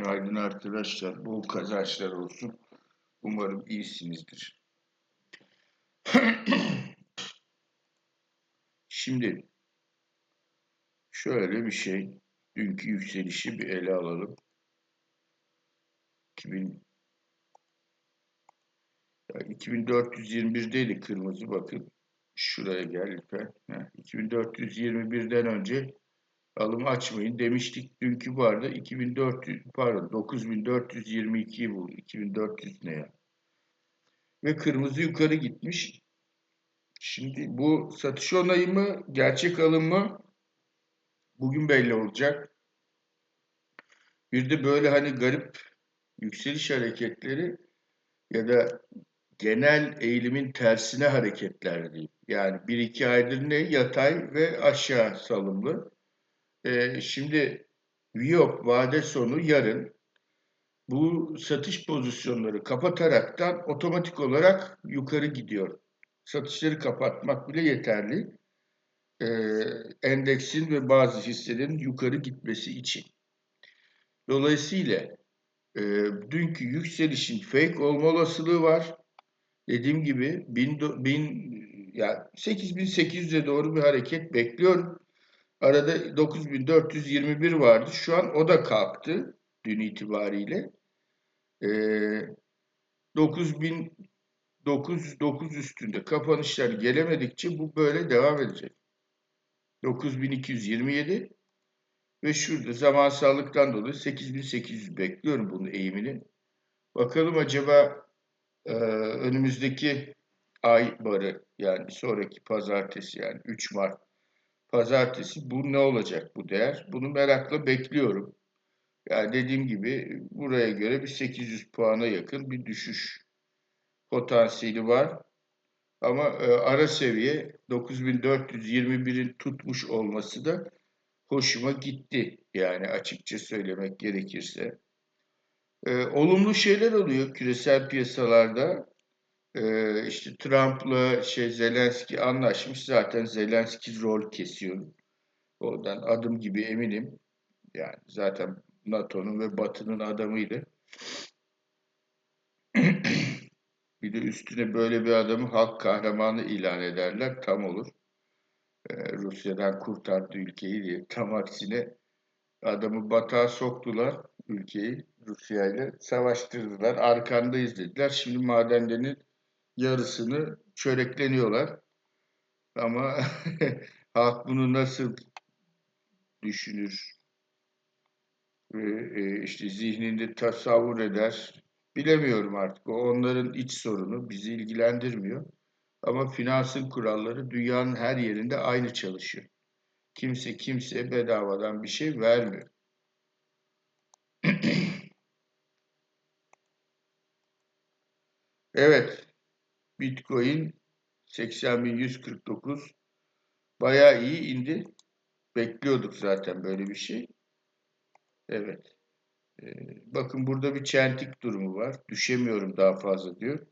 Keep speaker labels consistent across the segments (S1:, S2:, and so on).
S1: Günaydın arkadaşlar. Bol kazançlar olsun. Umarım iyisinizdir. Şimdi şöyle bir şey. Dünkü yükselişi bir ele alalım. 2000 ya 2421'deydi kırmızı bakın. Şuraya gel lütfen. Heh, 2421'den önce alım açmayın demiştik. Dünkü barda 2400 pardon 9422'yi buldu. 2400 ne ya? Ve kırmızı yukarı gitmiş. Şimdi bu satış onayı mı, gerçek alım mı? Bugün belli olacak. Bir de böyle hani garip yükseliş hareketleri ya da genel eğilimin tersine hareketler değil. Yani bir iki aydır ne yatay ve aşağı salımlı. Ee, şimdi Viyop vade sonu yarın bu satış pozisyonları kapataraktan otomatik olarak yukarı gidiyor. Satışları kapatmak bile yeterli. Ee, endeksin ve bazı hisselerin yukarı gitmesi için. Dolayısıyla e, dünkü yükselişin fake olma olasılığı var. Dediğim gibi 1000, 1000 yani 8800'e doğru bir hareket bekliyorum. Arada 9421 vardı. Şu an o da kalktı dün itibariyle. Ee, 9000 909 üstünde kapanışlar gelemedikçe bu böyle devam edecek. 9227 ve şurada zamansallıktan dolayı 8800 bekliyorum bunun eğimini. Bakalım acaba e, önümüzdeki ay barı yani sonraki pazartesi yani 3 Mart pazartesi bu ne olacak bu değer? Bunu merakla bekliyorum. Yani dediğim gibi buraya göre bir 800 puana yakın bir düşüş potansiyeli var. Ama e, ara seviye 9421'in tutmuş olması da hoşuma gitti. Yani açıkça söylemek gerekirse. E, olumlu şeyler oluyor küresel piyasalarda. E, işte Trump'la şey Zelenski anlaşmış. Zaten Zelenski rol kesiyor. Oradan adım gibi eminim. Yani zaten NATO'nun ve Batı'nın adamıydı. bir de üstüne böyle bir adamı halk kahramanı ilan ederler. Tam olur. Ee, Rusya'dan kurtardı ülkeyi diye. Tam aksine adamı batağa soktular ülkeyi Rusya ile savaştırdılar. Arkandayız dediler. Şimdi madenlerin yarısını çörekleniyorlar. Ama halk bunu nasıl düşünür? Ve e, işte zihninde tasavvur eder. Bilemiyorum artık. O onların iç sorunu. Bizi ilgilendirmiyor. Ama finansın kuralları dünyanın her yerinde aynı çalışıyor. Kimse kimseye bedavadan bir şey vermiyor. evet. Bitcoin 80.149 bayağı iyi indi. Bekliyorduk zaten böyle bir şey. Evet. Ee, bakın burada bir çentik durumu var. Düşemiyorum daha fazla diyor.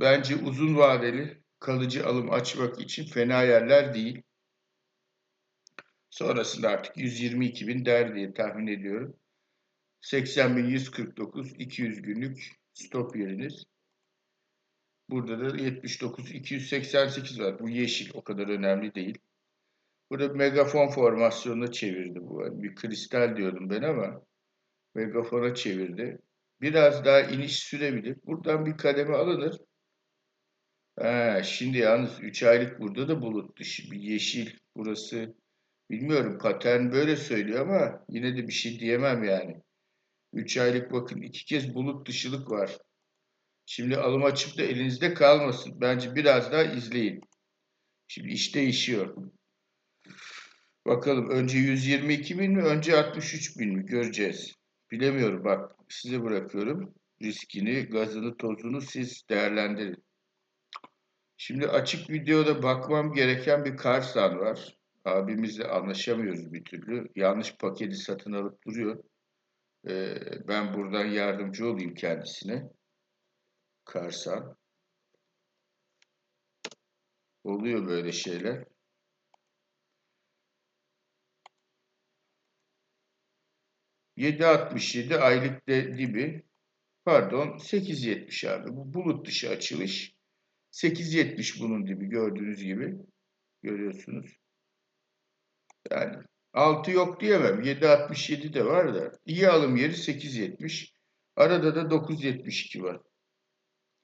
S1: Bence uzun vadeli kalıcı alım açmak için fena yerler değil. Sonrasında artık 122 bin der diye tahmin ediyorum. 80.149 200 günlük stop yeriniz. Burada da 79 288 var. Bu yeşil o kadar önemli değil. Burada megafon formasyonuna çevirdi bu. Yani bir kristal diyordum ben ama megafona çevirdi. Biraz daha iniş sürebilir. Buradan bir kademe alınır. Ha, şimdi yalnız 3 aylık burada da bulut dışı. Bir yeşil burası. Bilmiyorum patern böyle söylüyor ama yine de bir şey diyemem yani. 3 aylık bakın iki kez bulut dışılık var. Şimdi alım açıp da elinizde kalmasın. Bence biraz daha izleyin. Şimdi iş değişiyor. Bakalım önce 122 bin mi önce 63 bin mi göreceğiz. Bilemiyorum bak size bırakıyorum. Riskini, gazını, tozunu siz değerlendirin. Şimdi açık videoda bakmam gereken bir karsan var. Abimizle anlaşamıyoruz bir türlü. Yanlış paketi satın alıp duruyor. Ee, ben buradan yardımcı olayım kendisine. Karsan. Oluyor böyle şeyler. 7.67 aylık de dibi. Pardon 8.70 abi. Bu bulut dışı açılış. 8.70 bunun dibi gördüğünüz gibi. Görüyorsunuz. Yani 6 yok diyemem. 7.67 de var da. İyi alım yeri 8.70. Arada da 9.72 var.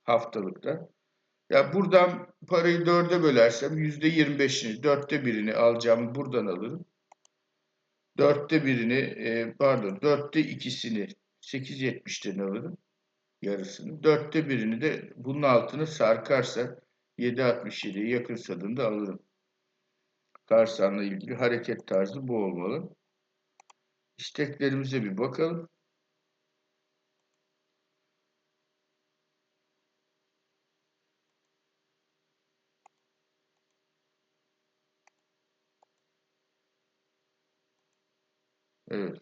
S1: Haftalıkta. Ya buradan parayı 4'e bölersem %25'ini, 4'te birini alacağım buradan alırım. 4'te birini, e, pardon 4'te ikisini 8.70'ten alırım. Yarısını. 4'te birini de bunun altını sarkarsa 7.67'ye yakın sadında alırım. Tarsan'la ilgili hareket tarzı bu olmalı. İsteklerimize bir bakalım. Evet.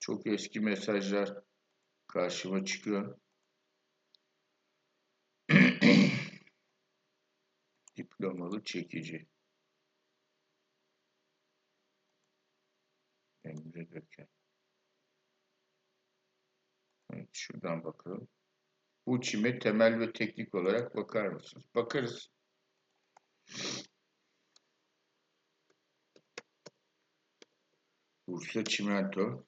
S1: Çok eski mesajlar karşıma çıkıyor. Diplomalı çekici. Emre Gökhan. Evet, şuradan bakalım. Bu çime temel ve teknik olarak bakar mısınız? Bakarız. Bursa Çimento.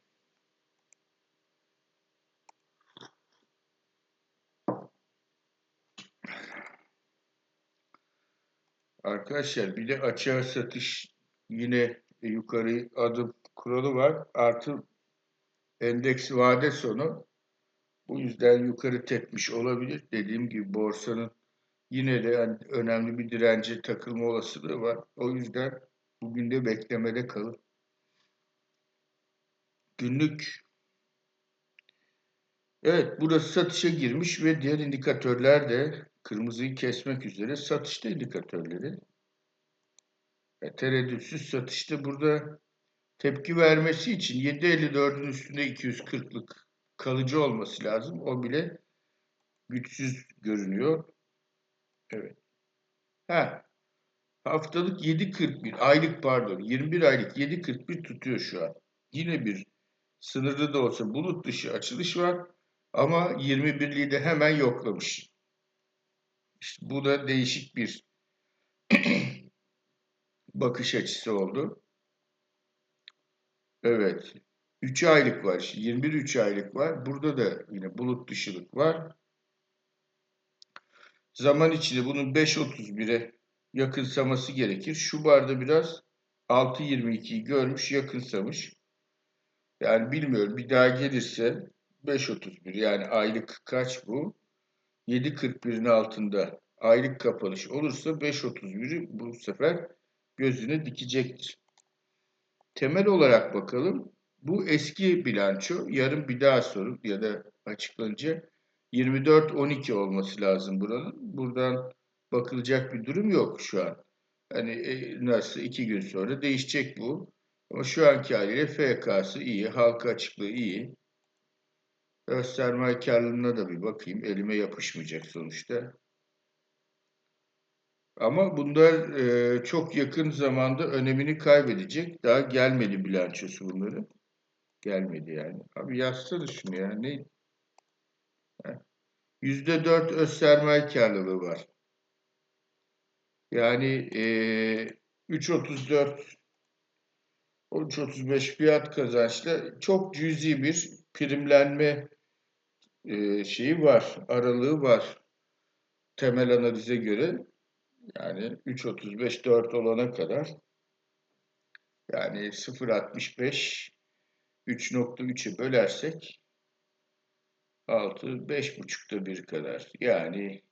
S1: Arkadaşlar bir de açığa satış yine yukarı adım kuralı var. Artı endeks vade sonu bu yüzden yukarı tepmiş olabilir. Dediğim gibi borsanın yine de önemli bir dirence takılma olasılığı var. O yüzden bugün de beklemede kalın. Günlük Evet burası satışa girmiş ve diğer indikatörler de kırmızıyı kesmek üzere satışta indikatörleri. E, tereddütsüz satışta burada tepki vermesi için 7.54'ün üstünde 240'lık kalıcı olması lazım. O bile güçsüz görünüyor. Evet. Ha. Haftalık 7.41, aylık pardon 21 aylık 7.41 tutuyor şu an. Yine bir sınırlı da olsa bulut dışı açılış var ama 21'liği de hemen yoklamış. İşte bu da değişik bir bakış açısı oldu. Evet. 3 aylık var. 21 3 aylık var. Burada da yine bulut dışılık var. Zaman içinde bunun 5.31'e yakınsaması gerekir. Şu barda biraz 6.22'yi görmüş, yakınsamış. Yani bilmiyorum bir daha gelirse 5.31 yani aylık kaç bu? 7.41'in altında aylık kapanış olursa 5.31'i bu sefer gözüne dikecektir. Temel olarak bakalım. Bu eski bilanço. Yarın bir daha sorun ya da açıklanınca 24-12 olması lazım buranın. Buradan bakılacak bir durum yok şu an. Hani e, nasıl iki gün sonra değişecek bu. Ama şu anki haliyle FK'sı iyi, halka açıklığı iyi. Öz sermaye karlılığına da bir bakayım. Elime yapışmayacak sonuçta. Ama bunlar e, çok yakın zamanda önemini kaybedecek. Daha gelmedi bilançosu bunların. Gelmedi yani. Abi yazsana şunu ya. Ne? Yüzde dört öz sermaye karlılığı var. Yani e, 3.34 13.35 fiyat kazançla çok cüzi bir primlenme e, şeyi var, aralığı var. Temel analize göre yani 3.35 4 olana kadar yani 0.65 3.3'e bölersek 6 5.5'ta bir kadar. Yani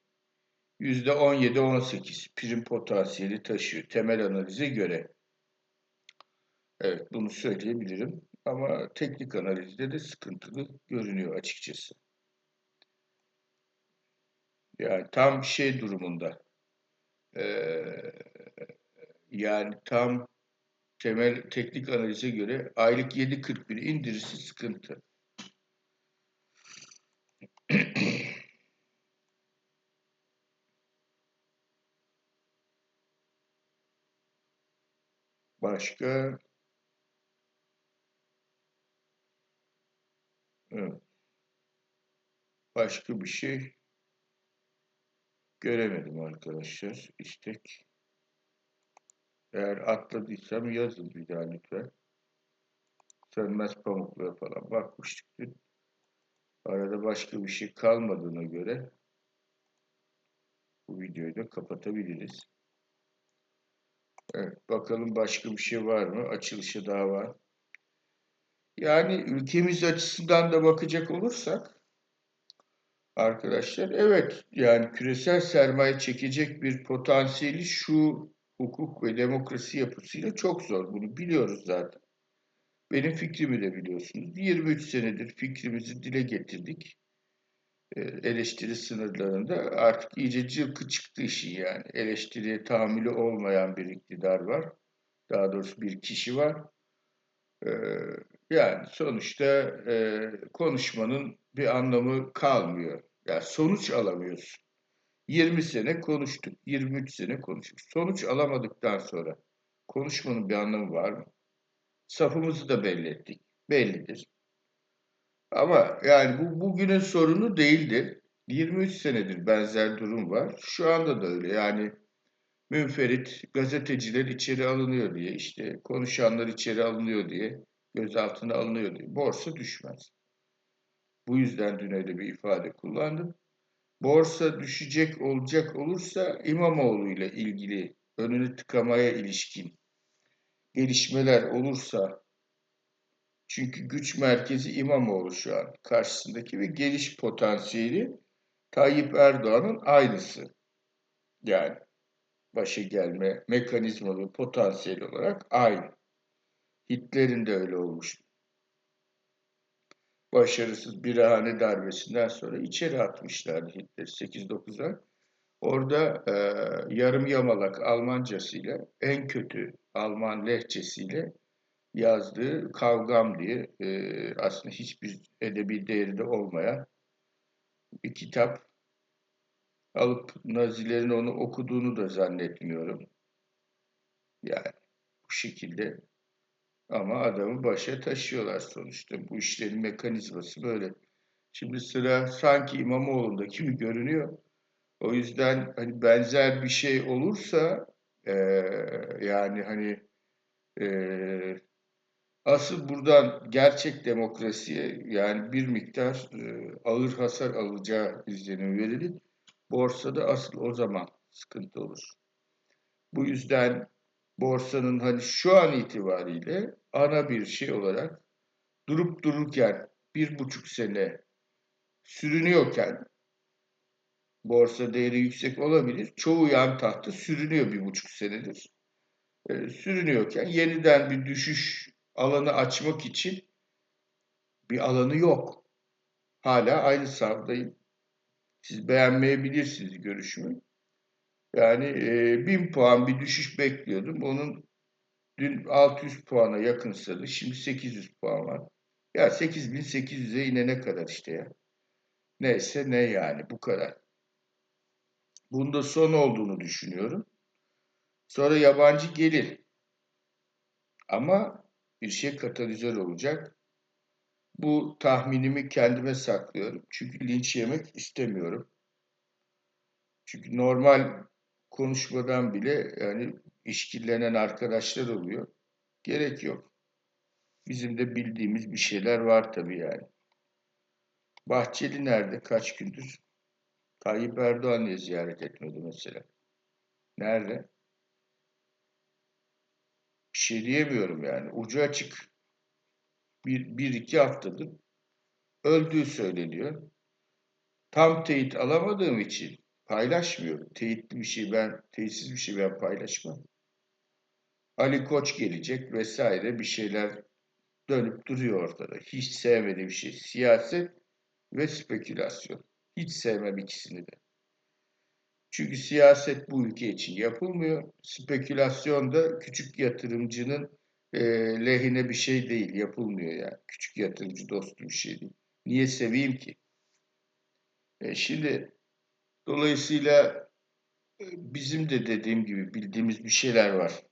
S1: %17-18 prim potansiyeli taşıyor temel analize göre. Evet bunu söyleyebilirim. Ama teknik analizde de sıkıntılı görünüyor açıkçası. Yani tam şey durumunda. Ee, yani tam temel teknik analize göre aylık 7.41 indirisi sıkıntı. Başka Evet. Başka bir şey göremedim arkadaşlar. İstek. Eğer atladıysam yazın bir daha lütfen. Sönmez pamuklara falan bakmıştık dün. Arada başka bir şey kalmadığına göre bu videoyu da kapatabiliriz. Evet, bakalım başka bir şey var mı? Açılışı daha var. Yani ülkemiz açısından da bakacak olursak arkadaşlar evet yani küresel sermaye çekecek bir potansiyeli şu hukuk ve demokrasi yapısıyla çok zor. Bunu biliyoruz zaten. Benim fikrimi de biliyorsunuz. 23 senedir fikrimizi dile getirdik. Ee, eleştiri sınırlarında artık iyice cılkı çıktı işin yani. Eleştiriye tahammülü olmayan bir iktidar var. Daha doğrusu bir kişi var. Ee, yani sonuçta e, konuşmanın bir anlamı kalmıyor. Yani sonuç alamıyorsun. 20 sene konuştuk, 23 sene konuştuk. Sonuç alamadıktan sonra konuşmanın bir anlamı var mı? Safımızı da belli ettik. Bellidir. Ama yani bu bugünün sorunu değildir. 23 senedir benzer durum var. Şu anda da öyle. Yani münferit gazeteciler içeri alınıyor diye, işte konuşanlar içeri alınıyor diye, gözaltına alınıyor diye borsa düşmez. Bu yüzden dün öyle bir ifade kullandım. Borsa düşecek olacak olursa İmamoğlu ile ilgili önünü tıkamaya ilişkin gelişmeler olursa çünkü güç merkezi İmamoğlu şu an karşısındaki ve geliş potansiyeli Tayyip Erdoğan'ın aynısı. Yani başa gelme mekanizma ve potansiyel olarak aynı. Hitler'in de öyle olmuştu. Başarısız bir hane darbesinden sonra içeri atmışlardı Hitler 8-9'a. Orada e, yarım yamalak Almancasıyla en kötü Alman lehçesiyle yazdığı Kavgam diye e, aslında hiçbir edebi değeri de olmayan bir kitap alıp Nazilerin onu okuduğunu da zannetmiyorum. Yani bu şekilde ama adamı başa taşıyorlar sonuçta. Bu işlerin mekanizması böyle. Şimdi sıra sanki İmamoğlu'nda kimi görünüyor. O yüzden hani benzer bir şey olursa e, yani hani e, asıl buradan gerçek demokrasiye yani bir miktar e, ağır hasar alacağı izlenim verilir. Borsada asıl o zaman sıkıntı olur. Bu yüzden borsanın hani şu an itibariyle ana bir şey olarak durup dururken bir buçuk sene sürünüyorken borsa değeri yüksek olabilir. Çoğu yan tahtı sürünüyor bir buçuk senedir. E, sürünüyorken yeniden bir düşüş alanı açmak için bir alanı yok. Hala aynı savdayım. Siz beğenmeyebilirsiniz görüşümü. Yani e, 1000 puan bir düşüş bekliyordum. Onun dün 600 puana yakınsadı. Şimdi 800 puan var. Ya 8800'e inene kadar işte ya. Neyse ne yani bu kadar. Bunda son olduğunu düşünüyorum. Sonra yabancı gelir. Ama bir şey katalizör olacak. Bu tahminimi kendime saklıyorum. Çünkü linç yemek istemiyorum. Çünkü normal konuşmadan bile yani işkillenen arkadaşlar oluyor. Gerek yok. Bizim de bildiğimiz bir şeyler var tabii yani. Bahçeli nerede? Kaç gündür? Tayyip Erdoğan niye ziyaret etmedi mesela? Nerede? Bir şey diyemiyorum yani. Ucu açık. Bir, bir iki haftadır öldüğü söyleniyor. Tam teyit alamadığım için paylaşmıyorum. Teyitli bir şey ben, teyitsiz bir şey ben paylaşmam. Ali Koç gelecek vesaire bir şeyler dönüp duruyor ortada. Hiç sevmediğim şey siyaset ve spekülasyon. Hiç sevmem ikisini de. Çünkü siyaset bu ülke için yapılmıyor. Spekülasyon da küçük yatırımcının e, lehine bir şey değil, yapılmıyor yani. Küçük yatırımcı dostu bir şey değil. Niye seveyim ki? E, şimdi dolayısıyla e, bizim de dediğim gibi bildiğimiz bir şeyler var.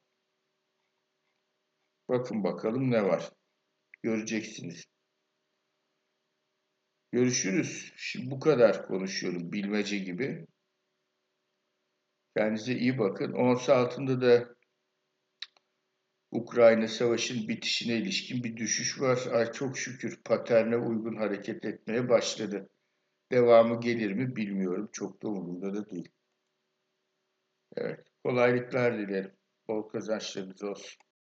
S1: Bakın bakalım ne var. Göreceksiniz. Görüşürüz. Şimdi bu kadar konuşuyorum bilmece gibi. Kendinize iyi bakın. Ons altında da Ukrayna Savaşı'nın bitişine ilişkin bir düşüş var. Ay çok şükür paterne uygun hareket etmeye başladı. Devamı gelir mi bilmiyorum. Çok da umurumda da değil. Evet. Kolaylıklar dilerim. Bol kazançlarınız olsun.